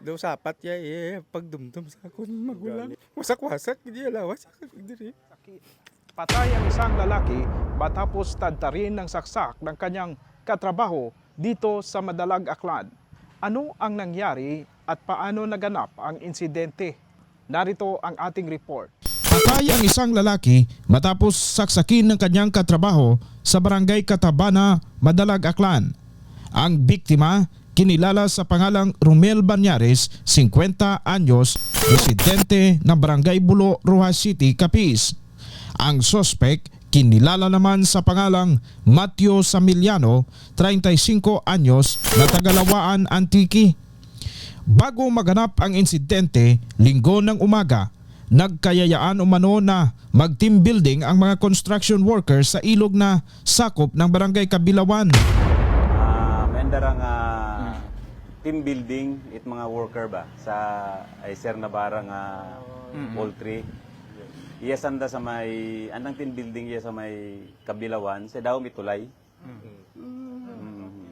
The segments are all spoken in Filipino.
Daw sapat ya eh pagdumdum sa akong magulang. Wasak-wasak di alawas diri. Patay ang isang lalaki matapos tadtarin ng saksak ng kanyang katrabaho dito sa Madalag Aklan. Ano ang nangyari at paano naganap ang insidente? Narito ang ating report. Patay ang isang lalaki matapos saksakin ng kanyang katrabaho sa barangay Katabana, Madalag Aklan. Ang biktima, kinilala sa pangalang Romel Banyares, 50 anyos, residente ng barangay Bulo, Rojas City, Capiz. Ang sospek, kinilala naman sa pangalang Matthew Samiliano, 35 anyos, na tagalawaan Antiki. Bago maganap ang insidente, linggo ng umaga, nagkayayaan umano na mag-team building ang mga construction workers sa ilog na sakop ng barangay Kabilawan. Ah, may andarang ah, team building it mga worker ba sa ay sir na bara nga poultry. Iya sanda sa may andang team building iya sa may Kabilawan sa daw mitulay.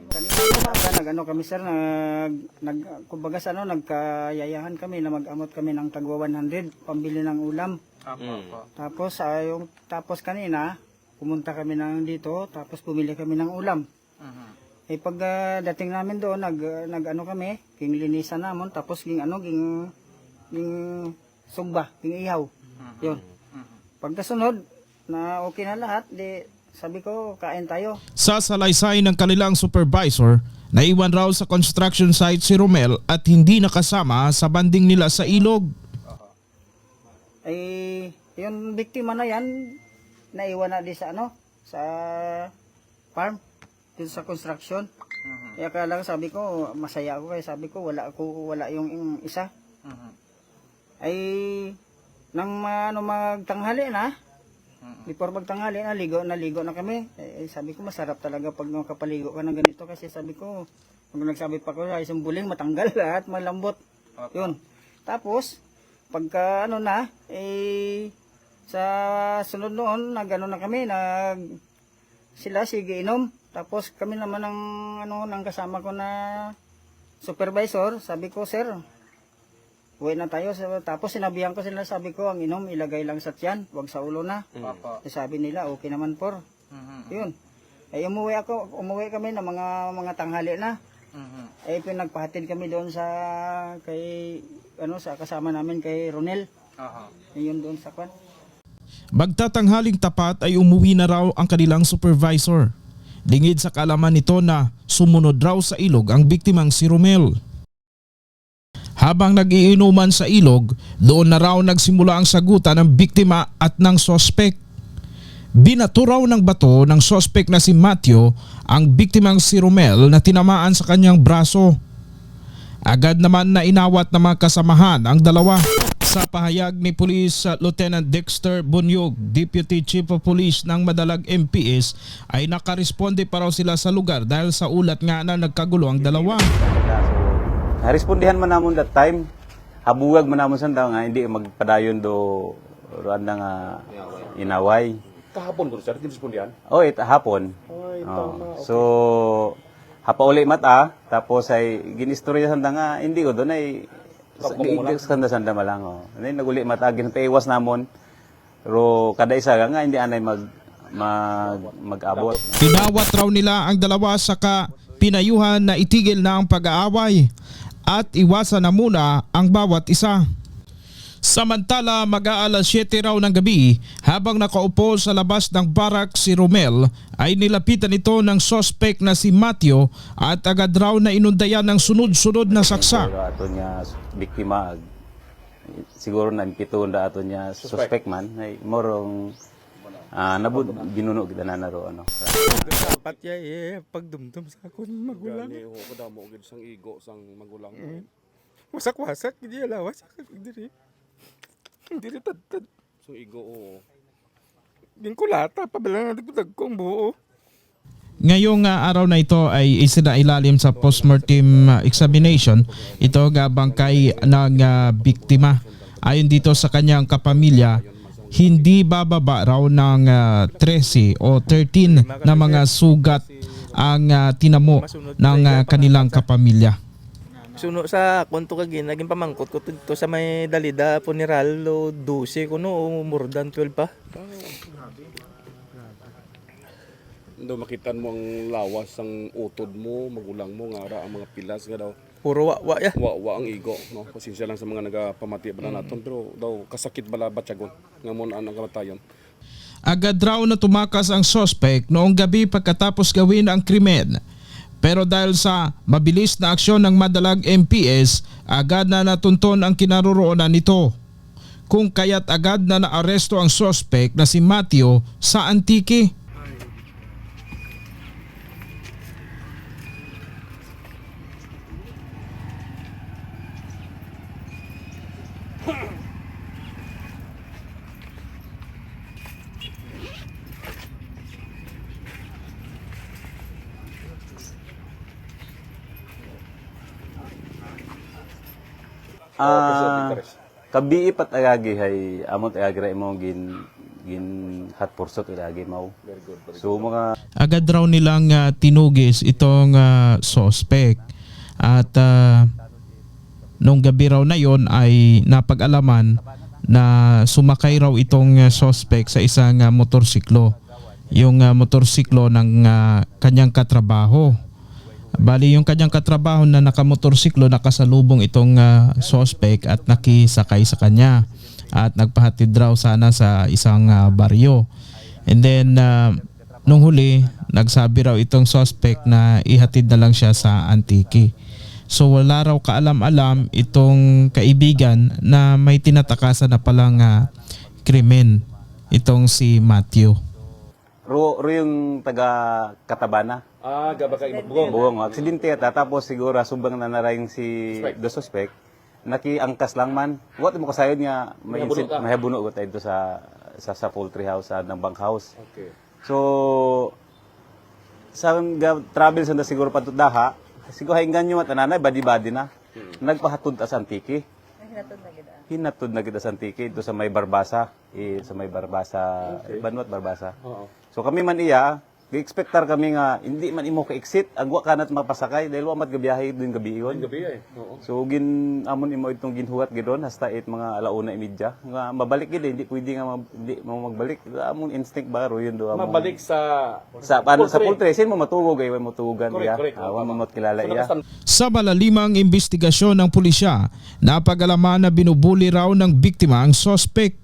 Kanina umaga, nag-ano kami sir, nag, nag, kumbaga sa ano, nagkayayahan kami na mag-amot kami ng tagwa 100, pambili ng ulam. Tapos, ah, yung, tapos kanina, pumunta kami ng dito, tapos bumili kami ng ulam. Eh pag dating namin doon, nag, nag ano kami, king linisan namon, tapos king ano, king, king sumba, king ihaw. Yun. Pagkasunod, na okay na lahat, di, sabi ko, kain tayo. Sa salaysay ng kanilang supervisor, naiwan raw sa construction site si Romel at hindi nakasama sa banding nila sa ilog. ay yung biktima na yan naiwan na di sa ano sa farm dito sa construction. Kaya kaya lang sabi ko masaya ako kaya sabi ko wala ako wala yung yung isa. Ay nang ano magtanghali na before magtanghali na ligo na ligo na kami. Eh, sabi ko masarap talaga pag nakapaligo ka ng ganito. Kasi sabi ko pag nagsabi pa ko sa isang buling matanggal lahat malambot. Yun. Tapos pagka ano na, eh, sa sunod noon, nagano na kami, nag, sila sige inom. Tapos kami naman ng, ano, ng kasama ko na supervisor, sabi ko, sir, uwi na tayo. Tapos sinabihan ko sila, sabi ko, ang inom, ilagay lang sa tiyan, wag sa ulo na. Eh, sabi nila, okay naman por. Yun. Eh, umuwi ako, umuwi kami ng mga, mga tanghali na. Eh, pinagpahatid kami doon sa, kay, ano, sa kasama namin kay Ronel. Yun doon sa kwan. Magtatanghaling tapat ay umuwi na raw ang kanilang supervisor. Lingid sa kalaman nito na sumunod raw sa ilog ang biktimang si Romel. Habang nagiinuman sa ilog, doon na raw nagsimula ang sagutan ng biktima at ng sospek. Binato raw ng bato ng sospek na si Matthew ang biktimang si Romel na tinamaan sa kanyang braso. Agad naman na inawat ng mga kasamahan ang dalawa. Sa pahayag ni Police uh, Lieutenant Dexter Bunyog, Deputy Chief of Police ng Madalag MPS ay nakaresponde pa raw sila sa lugar dahil sa ulat nga na nagkagulo ang dalawa. So, narespondihan man namon that time. Habuwag man namon sanda nga hindi magpadayon do randa nga inaway. Kahapon ko sir, respondihan. Oh, it hapon. Oh, So hapauli mata tapos ay ginistorya sanda nga hindi ko doon ay sanda sanda malang oh. Then naguli mata ginpaiwas namon. Pero kada isa nga hindi anay mag mag mag-abot. Pinawat raw nila ang dalawa saka pinayuhan na itigil na ang pag-aaway at iwasan na muna ang bawat isa. Samantala mag-aalas 7 raw ng gabi habang nakaupo sa labas ng barak si Romel ay nilapitan ito ng sospek na si Matthew at agad raw na inundayan ng sunod-sunod na saksak. Siguro ato niya biktima siguro na pito da ato niya suspect man ay morong ah nabud binuno kita na naro ano. Daw sapat ya eh pagdumdum sa akong magulang. Gani ko damo gid sang igo sang magulang. Wasak-wasak di alawas diri. Diri tad Sang igo oo. Din kulata pabala na dagkong buo. Ngayong ah, araw na ito ay isinailalim sa postmortem ah, examination ito gabang kay ng ah, biktima. Ayon dito sa kanyang kapamilya, hindi bababa raw ng ah, 13 o 13 na mga sugat ang ah, tinamo ng ah, kanilang kapamilya. Suno sa konto kagi naging pamangkot ko to sa may Dalida funeral o 12 kuno o more than 12 pa. Daw makitan mo ang lawas ang utod mo, magulang mo nga ara ang mga pilas nga daw. Puro wa, wa ya. Wa wa ang igo, no. Pasensya lang sa mga nagapamati pa na naton pero daw kasakit bala batyagon nga mo ang kamatayon. Agad raw na tumakas ang suspect noong gabi pagkatapos gawin ang krimen. Pero dahil sa mabilis na aksyon ng madalag MPS, agad na natunton ang kinaroroonan nito. Kung kaya't agad na naaresto ang suspect na si Matthew sa Antique. Ah, kabii pat agagi hay amot agagi ra mo gin gin hot pursuit agagi mau. So mga Agad raw nilang ah, tinugis itong ah, suspect. At ah, nung gabi raw na yon ay napag-alaman na sumakay raw itong ah, suspect sa isang ah, motorsiklo. Yung ah, motorsiklo ng ah, kanyang katrabaho. Bali yung kanyang katrabaho na nakamotorsiklo nakasalubong itong ah, suspect at nakisakay sa kanya at nagpahatid raw sana sa isang ah, baryo. And then ah, nung huli nagsabi raw itong suspect na ihatid na lang siya sa Antique. So wala raw kaalam-alam itong kaibigan na may tinatakasan na palang ah, krimen itong si Matthew. ro, ro yung taga Katabana. Ah, gaba ka ibugong. Buwang aksidente ata tapos siguro subang na narayong si the suspect nakiangkas lang man. What mo kasayon nga may Mahabuno incident ka. mahabuno ko tayo dito sa sa sa poultry house sa ng bank house. Okay. So sa ga- travel sa siguro patut daha, siguro hainggan nyo at ananay badi-badi na. Nagpahatod ta sa Antique. Hinatod na kita sa Antique ito sa may Barbasa, eh, sa may Barbasa, Banwat Barbasa. Oo. So kami man iya, gi-expectar kami nga hindi man imo ka-exit, agwa ka na't mapasakay dahil wa mat gabiyahe din gabi iyon. Gabi ay. Oo. So gin amon imo itong ginhuwat gidon hasta it mga alauna imidya nga mabalik gid eh, hindi pwede nga mag, hindi mo magbalik amon instinct ba ro yun do amon Mabalik sa sa paano sa poultry sin mo matugog ay mo iya correct. awa mo mat kilala iya Sa malalimang investigasyon ng pulisya, napag-alaman na binubuli raw ng biktima ang suspect.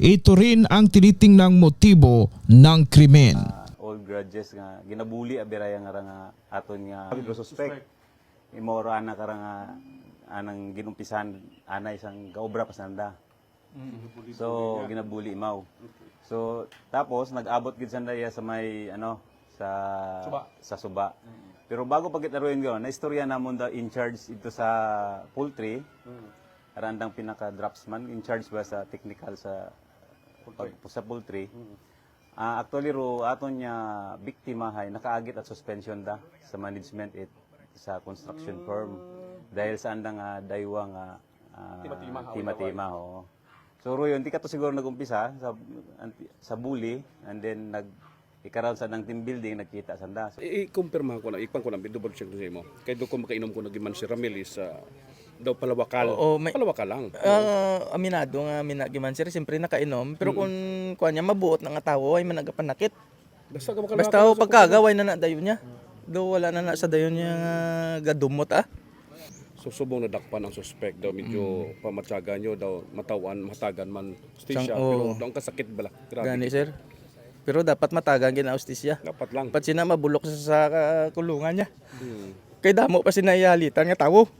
Ito rin ang tinitingnang motibo ng krimen. Old grudges nga ginabuli abiraya nga nga aton nga suspect. Imo ra ana kara nga anang ginumpisan ana isang gaobra pasanda so ginabuli imaw so tapos nag-abot gid sanda sa may ano sa sa suba. Pero bago pagit aruin gawon na istorya namon da in charge ito sa poultry. Arandang pinaka dropsman in charge ba sa technical sa pag, sa poultry Ah, actually ro aton niya biktima hay nakaagit at suspension da sa management it sa construction firm dahil sa andang nga daywa nga ah, tima-tima ho. So ro yun, di ka to siguro nagumpisa sa sa bully and then nag ikaroon sa ng team building nagkita sanda. So, I-confirm ko na, ikpan ko na, double check ko sa imo. Kaya doon ko makainom ko nagiman si Ramelis sa daw palawakal. Oo, may- palawakal lang. Ah, aminado nga minagiman sir, siyempre nakainom. Pero kung kuha niya mabuot ng tawo ay managapanakit. Basta ka Basta ho pagkagaway na na dayon niya. Do wala na na sa dayon niya nga gadumot ah. susubong na dakpan ang suspect daw medyo pamatsaga nyo daw matawan matagan man justisya Sang- pero daw ang kasakit bala grabe Gani sir. Pero dapat matagan gina ustisya. dapat lang Dapat sina mabulok sa, sa ah, kulungan niya. Hmm. Kay damo pa sinayalitan nga tawo.